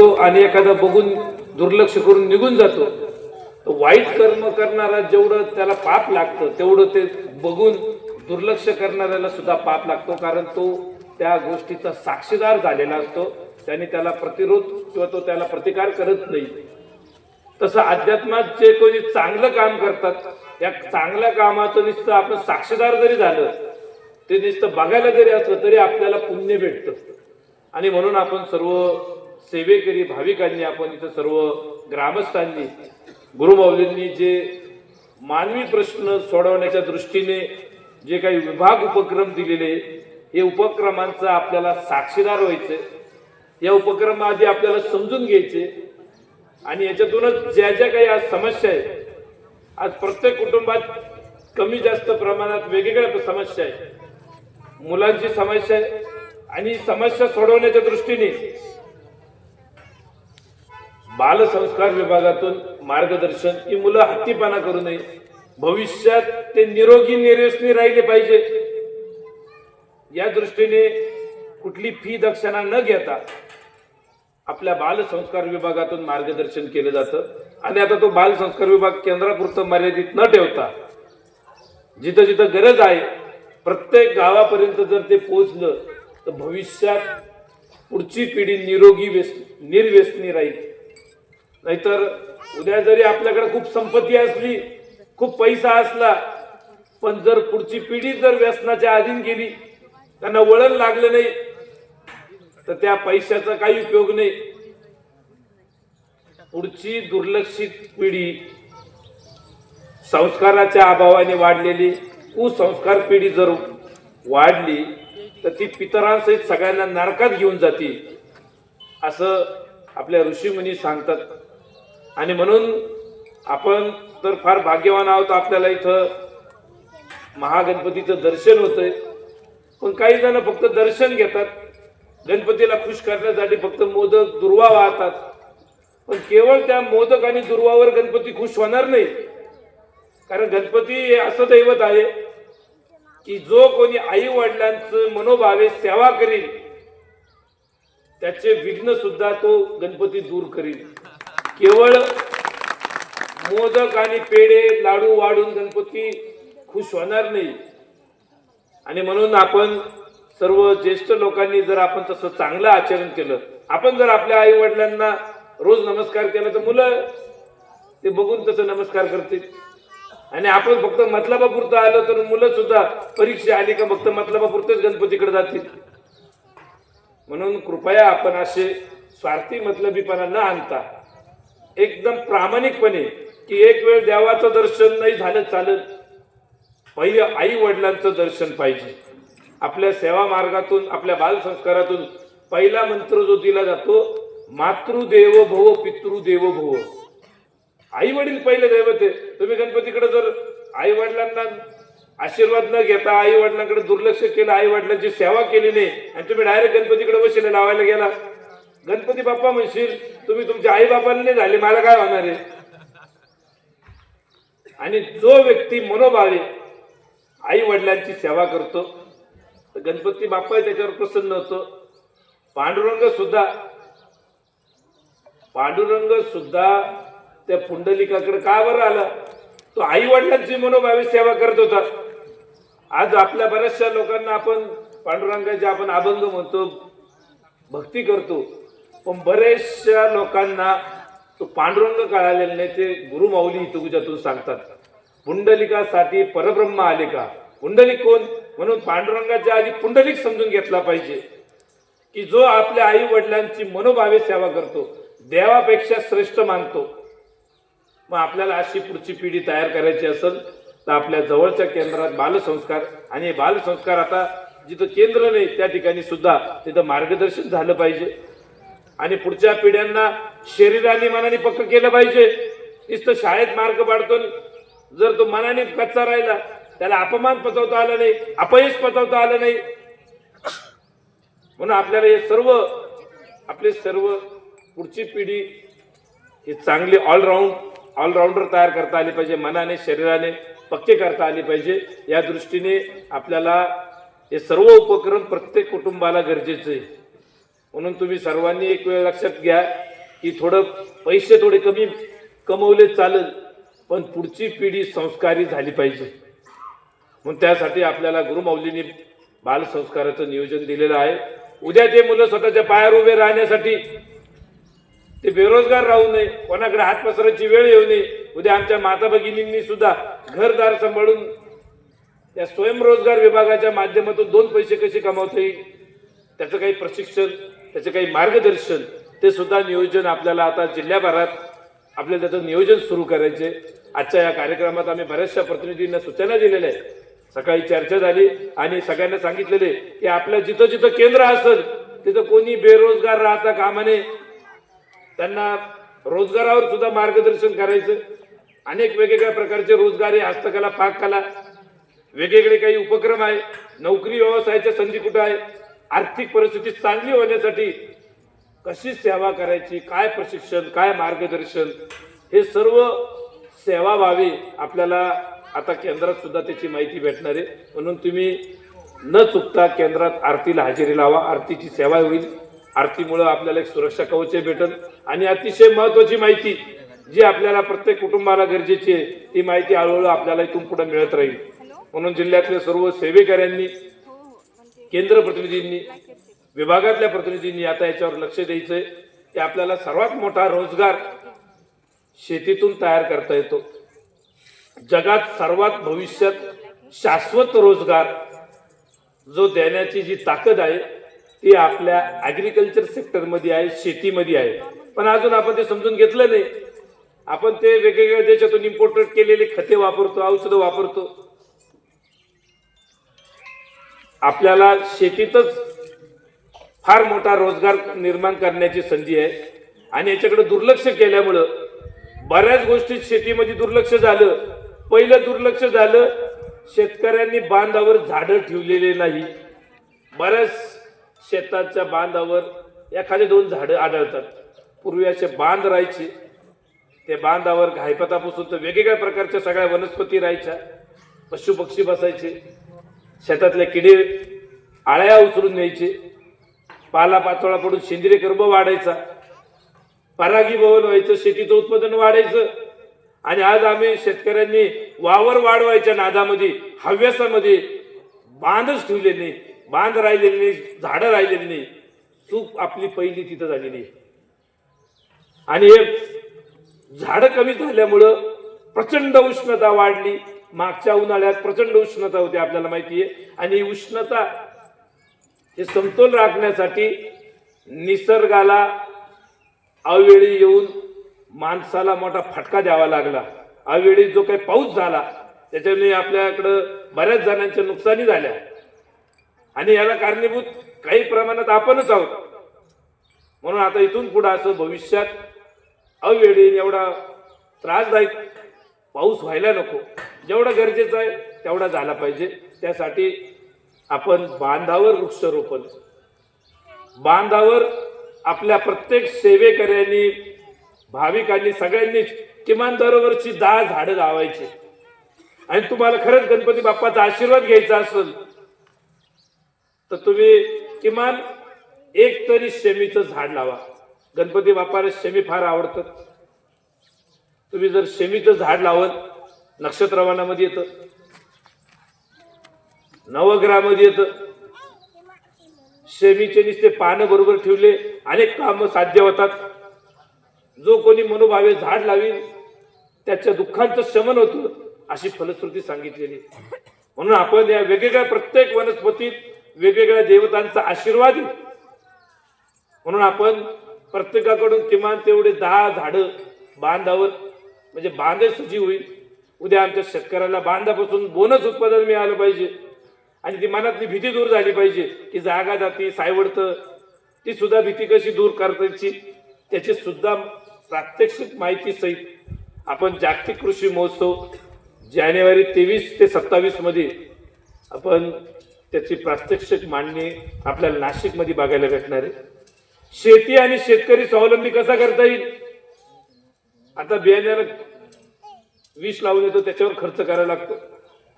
करतो आणि एखादा बघून दुर्लक्ष करून निघून जातो. तर वाईट कर्म करणारा जेवढं त्याला पाप लागतं तेवढं ते बघून दुर्लक्ष करणाऱ्याला सुद्धा पाप लागतो. कारण तो त्या गोष्टीचा साक्षीदार झालेला असतो. त्याने त्याला प्रतिरोध किंवा तो त्याला प्रतिकार करत नाही. तसं अध्यात्मात जे कोणी चांगलं काम करतात या चांगल्या कामाचं नुसतं आपण साक्षीदार जरी झालं ते नुसतं बघायला जरी असलं तरी आपल्याला पुण्य भेटतं. आणि म्हणून आपण सर्व सेवेकरी भाविकांनी आपण इथं सर्व ग्रामस्थांनी गुरुमाऊलींनी जे मानवी प्रश्न सोडवण्याच्या दृष्टीने जे काही विभाग उपक्रम दिलेले हे उपक्रमांचा आपल्याला साक्षीदार व्हायचं. या उपक्रमाआधी आपल्याला समजून घ्यायचे. आणि याच्यातूनच ज्या ज्या काही आज समस्या आहेत आज प्रत्येक कुटुंबात कमी जास्त प्रमाणात वेगवेगळ्या समस्या आहेत. मुलांची समस्या आहे आणि समस्या सोडवण्याच्या दृष्टीने बालसंस्कार विभागातून मार्गदर्शन की मुलं हत्तीपणा करू नये. भविष्यात ते निरोगी निरेसनी राहिले पाहिजे. या दृष्टीने कुठली फी दक्षिणा न घेता आपल्या बालसंस्कार विभागातून मार्गदर्शन केलं जातं. आणि आता तो बालसंस्कार विभाग केंद्रापुरतं मर्यादित न ठेवता जिथं जिथं गरज आहे प्रत्येक गावापर्यंत जर ते पोचलं तर भविष्यात पुढची पिढी निरोगी व्यस निर्व्यसनी राहील. नाहीतर उद्या जरी आपल्याकडे खूप संपत्ती असली खूप पैसा असला पण जर पुढची पिढी जर व्यसनाच्या अधीन गेली त्यांना वळण लागलं नाही तर त्या पैशाचा काही उपयोग नाही. पुढची दुर्लक्षित पिढी संस्काराच्या अभावाने वाढलेली कुसंस्कार पिढी जर वाढली तर ती पितरांसहित सगळ्यांना नरकात घेऊन जाते असं आपल्या ऋषीमुनी सांगतात. आणि म्हणून आपण तर फार भाग्यवान आहोत आपल्याला इथं महागणपतीचं दर्शन होतंय. पण काही जण फक्त दर्शन घेतात. गणपतीला खुश करण्यासाठी फक्त मोदक दुर्वा वाहतात. पण केवळ त्या मोदक आणि दुर्वावर गणपती खुश होणार नाही. कारण गणपती हे असं दैवत आहे की जो कोणी आई वडिलांचं मनोभावे सेवा करील त्याचे विघ्न सुद्धा तो गणपती दूर करील. केवळ मोदक आणि पेढे लाडू वाढून गणपती खुश होणार नाही. आणि म्हणून आपण सर्व ज्येष्ठ लोकांनी जर आपण तसं चांगलं आचरण केलं आपण जर आपल्या आई वडिलांना रोज नमस्कार केला तर मुलं ते बघून तसं नमस्कार करतील. आणि आपण फक्त मतलबापुरतं आलं तर मुलं सुद्धा परीक्षा आली का फक्त मतलबापुरतेच गणपतीकडे जातील. म्हणून कृपया आपण असे स्वार्थी मतलबीपणा न आणता एकदम प्रामाणिकपणे की एक वेळ देवाचं दर्शन नाही झालं चालत. पहिले आई वडिलांचं दर्शन पाहिजे. आपल्या सेवा मार्गातून आपल्या बालसंस्कारातून पहिला मंत्र जो दिला जातो मातृदेव भव पितृदेव भव. आई वडील पहिले दैवत आहे. तुम्ही गणपतीकडे जर आई वडिलांना आशीर्वाद न घेता आई वडिलांकडे दुर्लक्ष केलं आई वडिलांची सेवा केली नाही आणि तुम्ही डायरेक्ट गणपतीकडे बसले लावायला गेला गणपती बाप्पा म्हणशील तुम्ही तुमच्या आई बापांनी झाले मला काय होणार आहे? आणि जो व्यक्ती मनोभावे आई वडिलांची सेवा करतो तर गणपती बाप्पा त्याच्यावर प्रसन्न होतो. पांडुरंग सुद्धा पांडुरंग सुद्धा त्या पुंडलिकाकडे का बरं आला? तो आई वडिलांची मनोभावे सेवा करत होता. आज आपल्या बऱ्याचशा लोकांना आपण पांडुरंगाचे आपण अभंग म्हणतो भक्ती करतो. पण बरेचशा लोकांना तो पांडुरंग कळालेला नाही ते गुरुमाऊली तुझ्यातून सांगतात. पुंडलिकासाठी परब्रह्म आले का? पुंडलिक कोण? म्हणून पांडुरंगाच्या आधी पुंडलिक समजून घेतला पाहिजे. की जो आपल्या आई वडिलांची मनोभावे सेवा करतो देवापेक्षा श्रेष्ठ मानतो. मग आपल्याला अशी पुढची पिढी तयार करायची असेल तर आपल्या जवळच्या केंद्रात बालसंस्कार आणि हे बालसंस्कार आता जिथं केंद्र नाही त्या ठिकाणी सुद्धा तिथं मार्गदर्शन झालं पाहिजे. आणि पुढच्या पिढ्यांना शरीराने मनाने पक्क केलं पाहिजे. नुसतं शाळेत मार्ग पाडतो जर तो मनाने कच्चा राहिला त्याला अपमान पचवता आला नाही अपयश पचवता आलं नाही. म्हणून आपल्याला हे सर्व आपले सर्व पुढची पिढी ही चांगली ऑलराऊंड ऑलराऊंडर तयार करता आली पाहिजे मनाने शरीराने पक्के करता आली पाहिजे. या दृष्टीने आपल्याला हे सर्व उपक्रम प्रत्येक कुटुंबाला गरजेचे आहे. म्हणून तुम्ही सर्वांनी एक वेळ लक्षात घ्या की थोडं पैसे थोडे कमी कमवले चालेल पण पुढची पिढी संस्कारी झाली पाहिजे. म्हणून त्यासाठी आपल्याला गुरुमाऊलींनी बालसंस्काराचं नियोजन दिलेलं आहे. उद्या ते मुलं स्वतःच्या पायावर उभे राहण्यासाठी ते बेरोजगार राहू नये कोणाकडे हात पसरायची वेळ येऊ नये. उद्या आमच्या माता भगिनींनी सुद्धा घरदार सांभाळून त्या स्वयंरोजगार विभागाच्या माध्यमातून दोन पैसे कसे कमावता येईल त्याचं काही प्रशिक्षण त्याचं काही मार्गदर्शन ते सुद्धा नियोजन आपल्याला आता जिल्ह्याभरात आपल्याला त्याचं नियोजन सुरू करायचे. आजच्या या कार्यक्रमात आम्ही बऱ्याचशा प्रतिनिधींना सूचना दिलेल्या आहेत. सकाळी चर्चा झाली आणि सगळ्यांना सांगितलेले की आपल्या जिथं जिथं केंद्र असेल तिथं कोणी बेरोजगार राहता कामा नये. त्यांना रोजगारावर सुद्धा मार्गदर्शन करायचं. अनेक वेगवेगळ्या प्रकारचे रोजगार आहे हस्तकला पाककला वेगवेगळे काही उपक्रम आहे. नोकरी व्यवसायाच्या संधी कुठं आहे? आर्थिक परिस्थिती चांगली होण्यासाठी कशी सेवा करायची काय प्रशिक्षण काय मार्गदर्शन हे सर्व सेवा व्हावी आपल्याला आता केंद्रात सुद्धा त्याची माहिती भेटणार आहे. म्हणून तुम्ही न चुकता केंद्रात आरतीला हजेरी लावा. आरतीची सेवा होईल. आरतीमुळं आपल्याला एक सुरक्षा कवच भेटल. आणि अतिशय महत्वाची माहिती जी आपल्याला प्रत्येक कुटुंबाला गरजेची आहे ती माहिती हळूहळू आपल्याला इथून पुढे मिळत राहील. म्हणून जिल्ह्यातल्या सर्व सेवेकऱ्यांनी केंद्र प्रतिनिधींनी विभागातल्या प्रतिनिधींनी आता याच्यावर लक्ष द्यायचंय. की आपल्याला सर्वात मोठा रोजगार शेतीतून तयार करता येतो. जगात सर्वात भविष्यात शाश्वत रोजगार जो देण्याची जी ताकद आहे ती आपल्या ऍग्रिकल्चर सेक्टरमध्ये आहे शेतीमध्ये आहे. पण अजून आपण ते समजून घेतलं नाही. आपण ते वेगवेगळ्या देशातून इम्पोर्टेड केलेले खते वापरतो औषधं वापरतो. आपल्याला शेतीतच फार मोठा रोजगार निर्माण करण्याची संधी आहे. आणि याच्याकडे दुर्लक्ष केल्यामुळं बऱ्याच गोष्टी शेतीमध्ये दुर्लक्ष झालं. पहिलं दुर्लक्ष झालं शेतकऱ्यांनी बांधावर झाडं ठेवलेले नाही. बऱ्याच शेताच्या बांधावर एखादे दोन झाडं आढळतात. पूर्वी असे बांध राहायचे. ते बांधावर घायपतापासून तर वेगवेगळ्या प्रकारच्या सगळ्या वनस्पती राहायच्या. पशुपक्षी बसायचे. शेतातले किडे आळ्या उचलून न्यायचे. पाला पाचोळा पडून सेंद्रिय कर्ब वाढायचा. परागी भवन व्हायचं शेतीचं उत्पादन वाढायचं. आणि आज आम्ही शेतकऱ्यांनी वावर वाढवायच्या नादामध्ये हव्यासामध्ये बांधच ठेवले नाही. बांध राहिलेली नाही झाडं राहिलेली नाही. चूक आपली पहिली तिथं झालेली आहे. आणि हे झाडं कमी झाल्यामुळं प्रचंड उष्णता वाढली. मागच्या उन्हाळ्यात प्रचंड उष्णता होती आपल्याला माहिती आहे. आणि ही उष्णता हे समतोल राखण्यासाठी निसर्गाला अवेळी येऊन माणसाला मोठा फटका द्यावा लागला. अवेळी जो काही पाऊस झाला त्याच्याने आपल्याकडं बऱ्याच जणांच्या नुकसानी झाल्या. आणि याला कारणीभूत काही प्रमाणात आपणच आहोत. म्हणून आता इथून पुढे असं भविष्यात अवेळी एवढा त्रासदायक पाऊस व्हायला नको. जेवढं गरजेचं आहे तेवढा झाला पाहिजे. त्यासाठी आपण बांधावर वृक्षारोपण. बांधावर आपल्या प्रत्येक सेवेकऱ्यांनी भाविकांनी सगळ्यांनी किमान दरवर्षी दहा झाडं लावायची. आणि तुम्हाला खरंच गणपती बाप्पाचा आशीर्वाद घ्यायचा असेल तर तुम्ही किमान एक तरी शेमीचं झाड लावा. गणपती बाप्पाला शेमी फार आवडतात. तुम्ही जर शेमीचं झाड लावत नक्षत्रवानामध्ये येतं. नवग्रहामध्ये येतं. शेमीचे निस्ते पानं बरोबर ठेवले अनेक कामं साध्य होतात. जो कोणी मनोभावे झाड लावील त्याच्या दुःखांचं शमन होतं अशी फलश्रुती सांगितलेली. म्हणून आपण या वेगवेगळ्या प्रत्येक वनस्पतीत वेगवेगळ्या देवतांचा आशीर्वाद म्हणून आपण प्रत्येकाकडून किमान तेवढे दहा झाडं बांधावर म्हणजे बांधे सजीव होईल उद्या आमच्या शेतकऱ्याला बांधापासून बोनस उत्पादन मिळालं पाहिजे. आणि ती मनातली भीती दूर झाली पाहिजे की जागा जाती सायवडतं ती सुद्धा भीती कशी दूर करतायची? त्याची सुद्धा प्रात्यक्षिक माहिती सहित आपण जागतिक कृषी महोत्सव जानेवारी तेवीस ते सत्तावीसमध्ये आपण त्याची प्रात्यक्षिक मांडणी आपल्याला नाशिकमध्ये बघायला भेटणार आहे. शेती आणि शेतकरी स्वावलंबी कसा करता येईल? आता बियाण्याला विष लावून येतो त्याच्यावर खर्च करायला लागतो.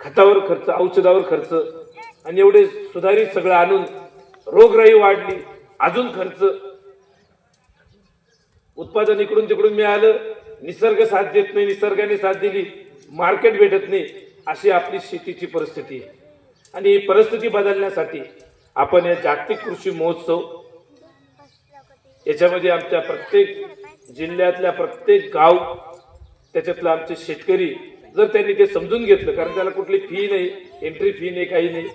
खतावर खर्च औषधावर खर्च. आणि एवढे सुधारित सगळं आणून रोगराई वाढली अजून खर्च. उत्पादन इकडून तिकडून मिळालं निसर्ग साथ देत नाही निसर्गाने साथ दिली मार्केट भेटत नाही अशी आपली शेतीची परिस्थिती आहे. आणि ही परिस्थिती बदलण्यासाठी आपण या जागतिक कृषी महोत्सव याच्यामध्ये आमच्या प्रत्येक जिल्ह्यातल्या प्रत्येक गाव त्याच्यातलं आमचे शेतकरी जर त्यांनी ते समजून घेतलं कारण त्याला कुठली फी नाही एंट्री फी नाही काही नाही.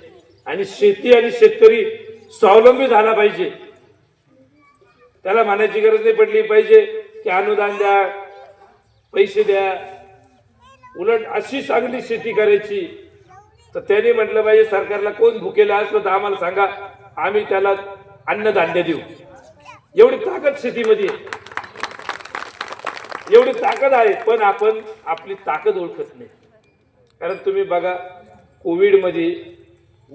आणि शेती आणि शेतकरी स्वावलंबी झाला पाहिजे. त्याला म्हणायची गरज नाही पडली पाहिजे की अनुदान द्या पैसे द्या. उलट अशी चांगली शेती करायची. तर त्याने म्हटलं पाहिजे सरकारला कोण भुकेला असलं तर आम्हाला सांगा आम्ही त्याला अन्नधान्य देऊ. एवढी ताकद शेतीमध्ये आहे. एवढी ताकद आहे पण आपण आपली ताकद ओळखत नाही. कारण तुम्ही बघा कोविडमध्ये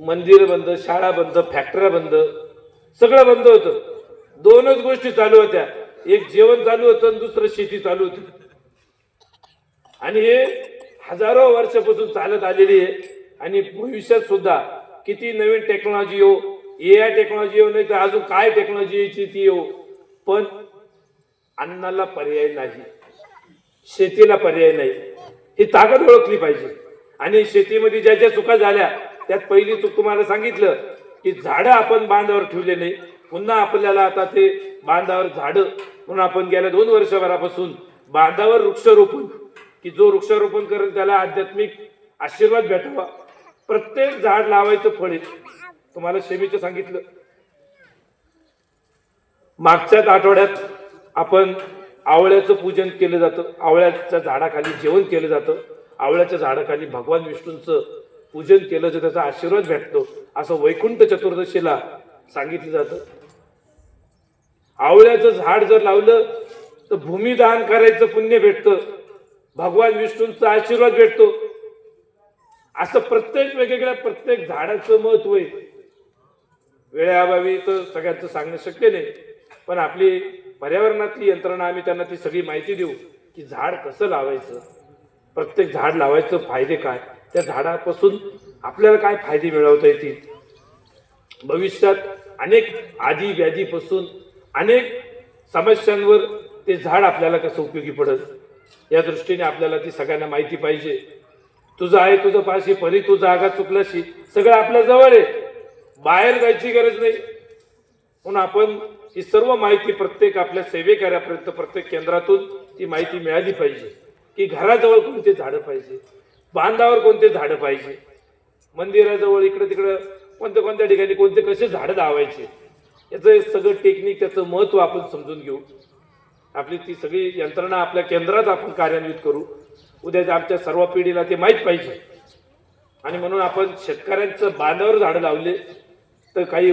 मंदिर बंद शाळा बंद फॅक्टऱ्या बंद सगळं बंद होतं. दोनच गोष्टी चालू होत्या. एक जेवण चालू होतं आणि दुसरं शेती चालू होती. आणि हे हजारो वर्षापासून चालत आलेली आहे. आणि भविष्यात सुद्धा किती नवीन टेक्नॉलॉजी येऊ ए आय टेक्नॉलॉजी येऊ नाही तर अजून काय टेक्नॉलॉजी यायची ती येऊ. पण अन्नाला पर्याय नाही. शेतीला पर्याय नाही. ही ताकद ओळखली पाहिजे. आणि शेतीमध्ये ज्या ज्या चुका झाल्या त्यात पहिली चूक तुम्हाला सांगितलं की झाडं आपण बांधावर ठेवले नाही. पुन्हा आपल्याला आता ते बांधावर झाडं म्हणून आपण गेल्या दोन वर्षभरापासून बांधावर वृक्षारोपण की जो वृक्षारोपण करेल त्याला आध्यात्मिक आशीर्वाद भेटावा. प्रत्येक झाड लावायचं फळ आहे. तुम्हाला शेमीचं सांगितलं. मागच्याच आठवड्यात आपण आवळ्याचं पूजन केलं जातं. आवळ्याच्या झाडाखाली जेवण केलं जातं. आवळ्याच्या झाडाखाली भगवान विष्णूंचं पूजन केलं तर त्याचा आशीर्वाद भेटतो. असं वैकुंठ चतुर्दशीला सांगितलं जातं. आवळ्याचं झाड जर लावलं तर भूमिदान करायचं पुण्य भेटतं. भगवान विष्णूंचा आशीर्वाद भेटतो. असं प्रत्येक वेगवेगळ्या प्रत्येक झाडाचं महत्त्व आहे. वेळेअभावी तर सगळ्यांचं सांगणं शक्य नाही. पण आपली पर्यावरणातली यंत्रणा आम्ही त्यांना ती सगळी माहिती देऊ की झाड कसं लावायचं प्रत्येक झाड लावायचं फायदे काय त्या झाडापासून आपल्याला काय फायदे मिळवता येतील? भविष्यात अनेक आधी व्याधीपासून अनेक समस्यांवर ते झाड आपल्याला कसं उपयोगी पडत या दृष्टीने आपल्याला ती सगळ्यांना माहिती पाहिजे. तुझं आहे तुझं पाशी परी तू जागा चुकलाशी सगळं आपल्या जवळ आहे. बाहेर जायची गरज नाही. म्हणून आपण ही सर्व माहिती प्रत्येक आपल्या सेवेकार्यापर्यंत प्रत्येक केंद्रातून ती माहिती मिळाली पाहिजे. की घराजवळ कोणते झाडं पाहिजे? बांधावर कोणते झाडं पाहिजे? मंदिराजवळ इकडं तिकडं कोणत्या कोणत्या ठिकाणी कोणते कसे झाडं लावायचे? याचं सगळं टेक्निक त्याचं महत्त्व आपण समजून घेऊ. आपली ती सगळी यंत्रणा आपल्या केंद्रात आपण कार्यान्वित करू. उद्याच्या आमच्या सर्व पिढीला ते माहीत पाहिजे. आणि म्हणून आपण शेतकऱ्यांचं बांधावर झाडं लावले तर काही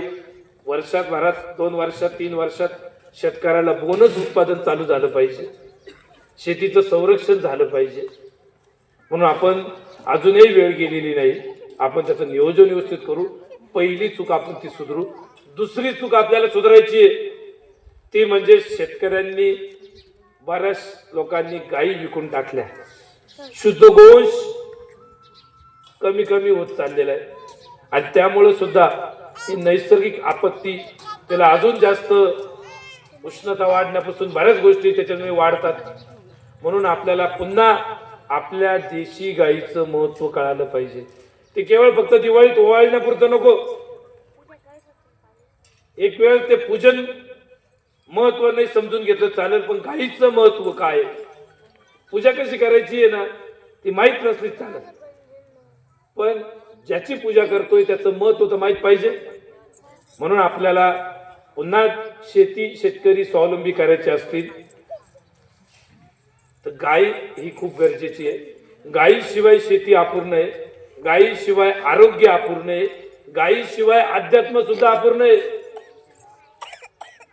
वर्षात भरात दोन वर्षात तीन वर्षात शेतकऱ्याला बोनस उत्पादन चालू झालं पाहिजे. शेतीचं संरक्षण झालं पाहिजे. म्हणून आपण अजूनही वेळ गेलेली नाही. आपण त्याचं नियोजन व्यवस्थित करू. पहिली चूक आपण ती सुधरू. दुसरी चूक आपल्याला सुधारायची आहे. ती म्हणजे शेतकऱ्यांनी बऱ्याच लोकांनी गायी विकून टाकल्या. शुद्ध गोश कमी कमी होत चाललेला आहे. आणि त्यामुळे सुद्धा ही नैसर्गिक आपत्ती त्याला अजून जास्त उष्णता वाढण्यापासून बऱ्याच गोष्टी त्याच्यामुळे वाढतात. म्हणून आपल्याला पुन्हा आपल्या देशी गाईचं महत्त्व कळालं पाहिजे. ते केवळ फक्त दिवाळीत ओवाळण्यापुरतं नको. एक वेळ ते पूजन महत्त्व नाही समजून घेतलं चालेल पण गाईचं महत्त्व काय आहे? पूजा कशी करायची आहे ना ती माहीत नसली चालत पण ज्याची पूजा करतोय त्याचं महत्त्व तर माहीत पाहिजे. म्हणून आपल्याला पुन्हा शेती शेतकरी स्वावलंबी करायचे असतील तर गाय ही खूप गरजेची आहे. गायीशिवाय शेती अपूर्ण आहे. गायीशिवाय आरोग्य अपूर्ण आहे. गायीशिवाय अध्यात्म सुद्धा अपूर्ण आहे.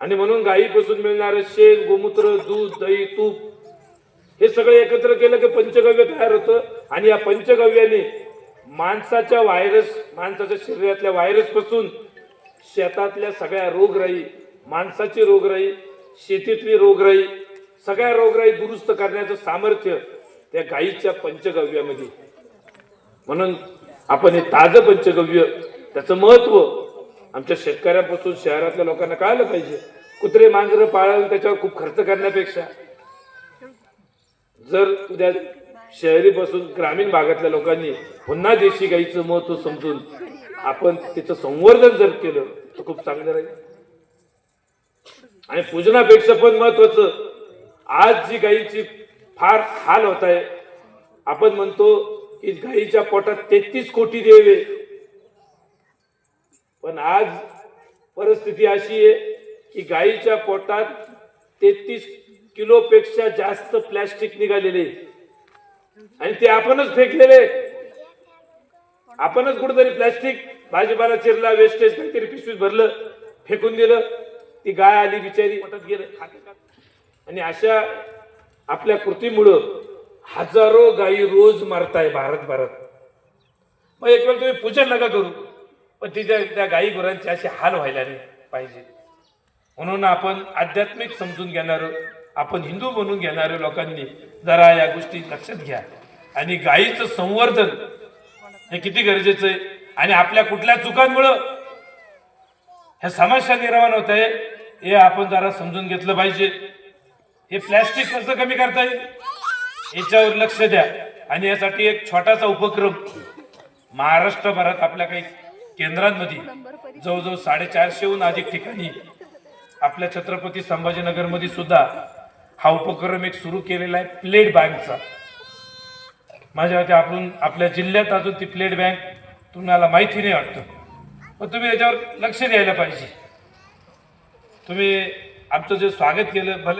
आणि म्हणून गायीपासून मिळणारं शेण गोमूत्र दूध दही तूप हे सगळं एकत्र केलं की पंचगव्य तयार होतं. आणि या पंचगव्याने माणसाच्या व्हायरस माणसाच्या शरीरातल्या व्हायरसपासून शेतातल्या सगळ्या रोगराई माणसाची रोगराई शेतीतली रोगराई सगळ्या रोगराई दुरुस्त करण्याचं सामर्थ्य त्या गायीच्या पंचगव्यामध्ये. म्हणून आपण हे ताजं पंचगव्य त्याचं महत्त्व आमच्या शेतकऱ्यांपासून शहरातल्या लोकांना कळालं पाहिजे. कुत्रे मांजरं पाळायला त्याच्यावर खूप खर्च करण्यापेक्षा. जर उद्या शहरी बसून ग्रामीण भागातल्या लोकांनी पुन्हा देशी गाईचं महत्त्व समजून आपण त्याचं संवर्धन जर केलं तर खूप चांगलं राहील आणि पूजनापेक्षा पण महत्वाचं आज जी गाईची फार हाल होत आहे आपण म्हणतो की गाईच्या पोटात तेहतीस कोटी देवे पण आज परिस्थिती अशी आहे की गाईच्या पोटात तेहतीस किलोपेक्षा जास्त प्लॅस्टिक निघालेले आहे. आणि ते आपणच फेकलेले आपणच कुठेतरी प्लॅस्टिक भाजीपाला चिरला वेस्टेज काहीतरी पिशवीत भरलं फेकून दिलं. ती गाय आली बिचारी. पोटात गेलं? आणि अशा आपल्या कृतीमुळं हजारो गायी रोज मारताय भारतभरात. मग एक वेळ तुम्ही पूजन नका करू पण तिच्या त्या गायी गुरांचे असे हाल व्हायला नाही पाहिजे. म्हणून आपण आध्यात्मिक समजून घेणार आपण हिंदू म्हणून घेणाऱ्या लोकांनी जरा या गोष्टी लक्षात घ्या. आणि गायीचं संवर्धन हे किती गरजेचं आहे? आणि आपल्या कुठल्या चुकांमुळं? ह्या समस्या निर्माण होत आहे हे आपण जरा समजून घेतलं पाहिजे. हे प्लॅस्टिक कसं कमी करता येईल. याच्यावर लक्ष द्या. आणि यासाठी एक छोटासा उपक्रम. महाराष्ट्रभरात आपल्या काही केंद्रांमध्ये जवळजवळ साडेचारशेहून अधिक ठिकाणी आपल्या छत्रपती संभाजीनगरमध्ये सुद्धा हा उपक्रम एक सुरू केलेला आहे प्लेट बँकचा माझ्या मते आपण आपल्या जिल्ह्यात अजून ती प्लेट बँक तुम्हाला माहिती नाही वाटतं. पण तुम्ही याच्यावर लक्ष द्यायला पाहिजे. तुम्ही आमचं जे स्वागत केलं भले